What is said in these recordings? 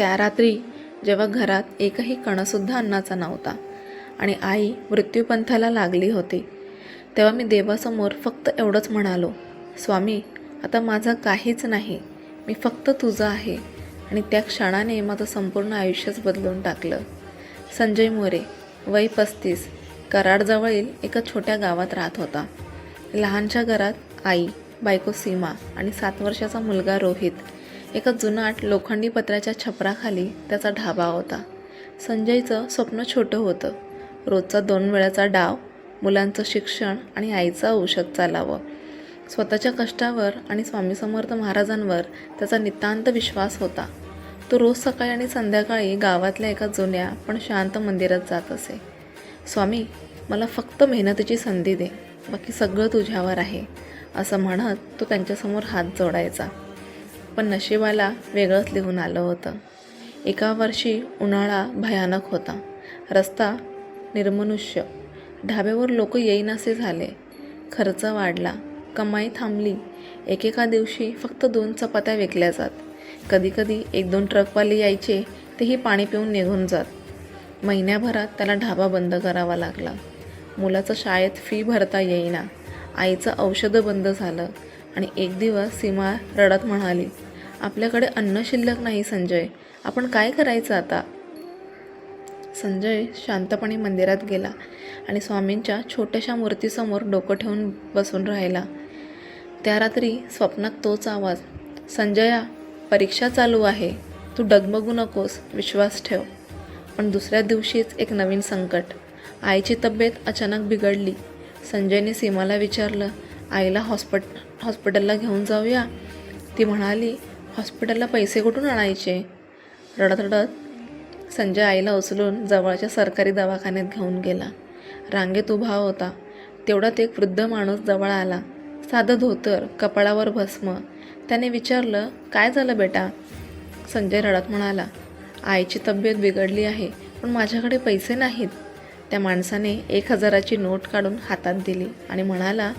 त्या रात्री जेव्हा घरात एकही कणसुद्धा अन्नाचा नव्हता आणि आई मृत्यूपंथाला लागली होती तेव्हा मी देवासमोर फक्त एवढंच म्हणालो स्वामी आता माझं काहीच नाही. मी फक्त तुझं आहे. आणि त्या क्षणाने माझं संपूर्ण आयुष्यच बदलून टाकलं. संजय मोरे वय पस्तीस कराडजवळील एका छोट्या गावात राहत होता. लहानच्या घरात आई बायको सीमा आणि सात वर्षाचा मुलगा रोहित एका जुनाट लोखंडी पत्र्याच्या छपराखाली त्याचा ढाबा होता. संजयचं स्वप्न छोटं होतं. रोजचा दोन वेळाचा डाव मुलांचं शिक्षण आणि आईचं औषध चालावं. स्वतःच्या कष्टावर आणि स्वामी समर्थ महाराजांवर त्याचा नितांत विश्वास होता. तो रोज सकाळी आणि संध्याकाळी गावातल्या एका जुन्या पण शांत मंदिरात जात असे. स्वामी मला फक्त मेहनतीची संधी दे. बाकी सगळं तुझ्यावर आहे असं म्हणत तो त्यांच्यासमोर हात जोडायचा. पण नशिबाला वेगळंच लिहून आलं होतं. एका वर्षी उन्हाळा भयानक होता. रस्ता निर्मनुष्य. ढाब्यावर लोक येईनासे झाले. खर्च वाढला. कमाई थांबली. एकेका दिवशी फक्त दोन चपात्या विकल्या जात. कधीकधी एक दोन ट्रकवाले यायचे तेही पाणी पिऊन निघून जात. महिन्याभरात त्याला ढाबा बंद करावा लागला. मुलाचं शाळेत फी भरता येईना. आईचं औषधं बंद झालं आणि एक दिवस सीमा रडत म्हणाली आपल्याकडे अन्न शिल्लक नाही संजय. आपण काय करायचं आता? संजय शांतपणे मंदिरात गेला आणि स्वामींच्या छोट्याशा मूर्तीसमोर डोकं ठेवून बसून राहिला. त्या रात्री स्वप्नात तोच आवाज संजया परीक्षा चालू आहे. तू डगमगू नकोस विश्वास ठेव. पण दुसऱ्या दिवशीच एक नवीन संकट. आईची तब्येत अचानक बिघडली. संजयने सीमाला विचारलं आईला हॉस्पिट हॉस्पिटलला घेऊन जाऊया? ती म्हणाली हॉस्पिटलला पैसे कुठून आणायचे? रडत रडत संजय आईला उचलून जवळच्या सरकारी दवाखान्यात घेऊन गेला. रांगेत उभा होता. तेवढ्यात एक वृद्ध माणूस जवळ आला. साधं धोतर कपाळावर भस्म. त्याने विचारलं काय झालं बेटा? संजय रडत म्हणाला आईची तब्येत बिघडली आहे पण माझ्याकडे पैसे नाहीत. त्या माणसाने एक हजाराची नोट काढून हातात दिली आणि म्हणाला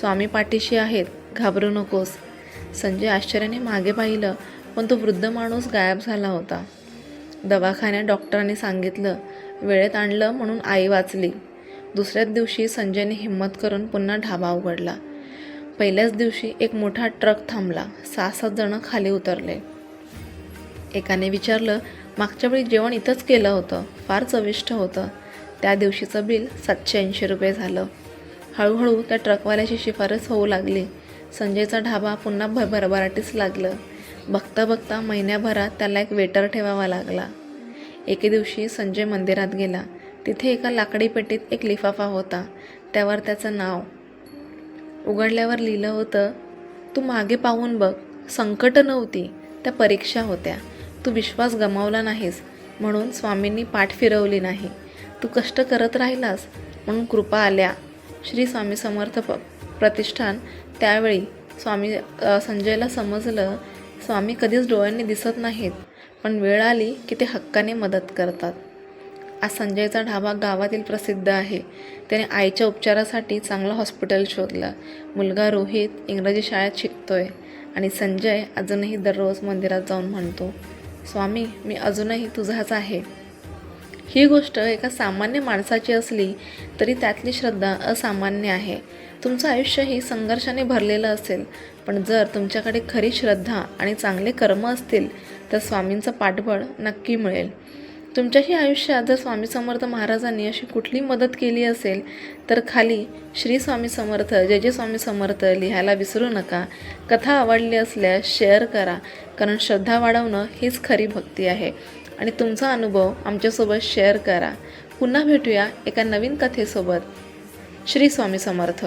स्वामी पाठीशी आहेत घाबरू नकोस. संजय आश्चर्याने मागे पाहिलं पण तो वृद्ध माणूस गायब झाला होता. दवाखान्यात डॉक्टरांनी सांगितलं वेळेत आणलं म्हणून आई वाचली. दुसऱ्याच दिवशी संजयने हिंमत करून पुन्हा ढाबा उघडला. पहिल्याच दिवशी एक मोठा ट्रक थांबला. सहा सात जणं खाली उतरले. एकाने विचारलं मागच्या वेळी जेवण इथंच केलं होतं. फार चविष्ट होतं. त्या दिवशीचं बिल सातशे ऐंशी रुपये झालं. हळूहळू त्या ट्रकवाल्याची शिफारस होऊ लागली. संजयचा ढाबा पुन्हा भ भरभराटीस लागलं. बघता बघता महिन्याभरात त्याला एक वेटर ठेवावा लागला. एके दिवशी संजय मंदिरात गेला. तिथे एका लाकडी पेटीत एक लिफाफा होता. त्यावर त्याचं नाव. उघडल्यावर लिहिलं होतं तू मागे पाहून बघ. संकट नव्हती. त्या परीक्षा होत्या. तू विश्वास गमावला नाहीस. म्हणून स्वामींनी पाठ फिरवली नाही. तू कष्ट करत राहिलास. म्हणून कृपा आल्या. श्री स्वामी समर्थ प प्रतिष्ठान त्यावेळी स्वामी संजयला समजलं स्वामी कधीच डोळ्यांनी दिसत नाहीत पण वेळ आली की ते हक्काने मदत करतात. आज संजयचा ढाबा गावातील प्रसिद्ध आहे. त्याने आईच्या उपचारासाठी चांगलं हॉस्पिटल शोधलं. मुलगा रोहित इंग्रजी शाळेत शिकतोय आणि संजय अजूनही दररोज मंदिरात जाऊन म्हणतो स्वामी मी अजूनही तुझाच आहे. ही गोष्ट एका सामान्य माणसाची असली तरी त्यातली श्रद्धा असामान्य आहे. तुमचं आयुष्यही संघर्षाने भरलेलं असेल पण जर तुमच्याकडे खरी श्रद्धा आणि चांगले कर्म असतील तर स्वामींचं पाठबळ नक्की मिळेल. तुमच्याही आयुष्यात जर स्वामी समर्थ महाराजांनी अशी कुठली मदत केली असेल तर खाली श्री स्वामी समर्थ जय जय स्वामी समर्थ लिहायला विसरू नका. कथा आवडली असल्यास शेअर करा कारण श्रद्धा वाढवणं हीच खरी भक्ती आहे. आणि तुमचा अनुभव आमच्यासोबत शेअर करा. पुन्हा भेटूया एका नवीन कथेसोबत. श्री स्वामी समर्थ.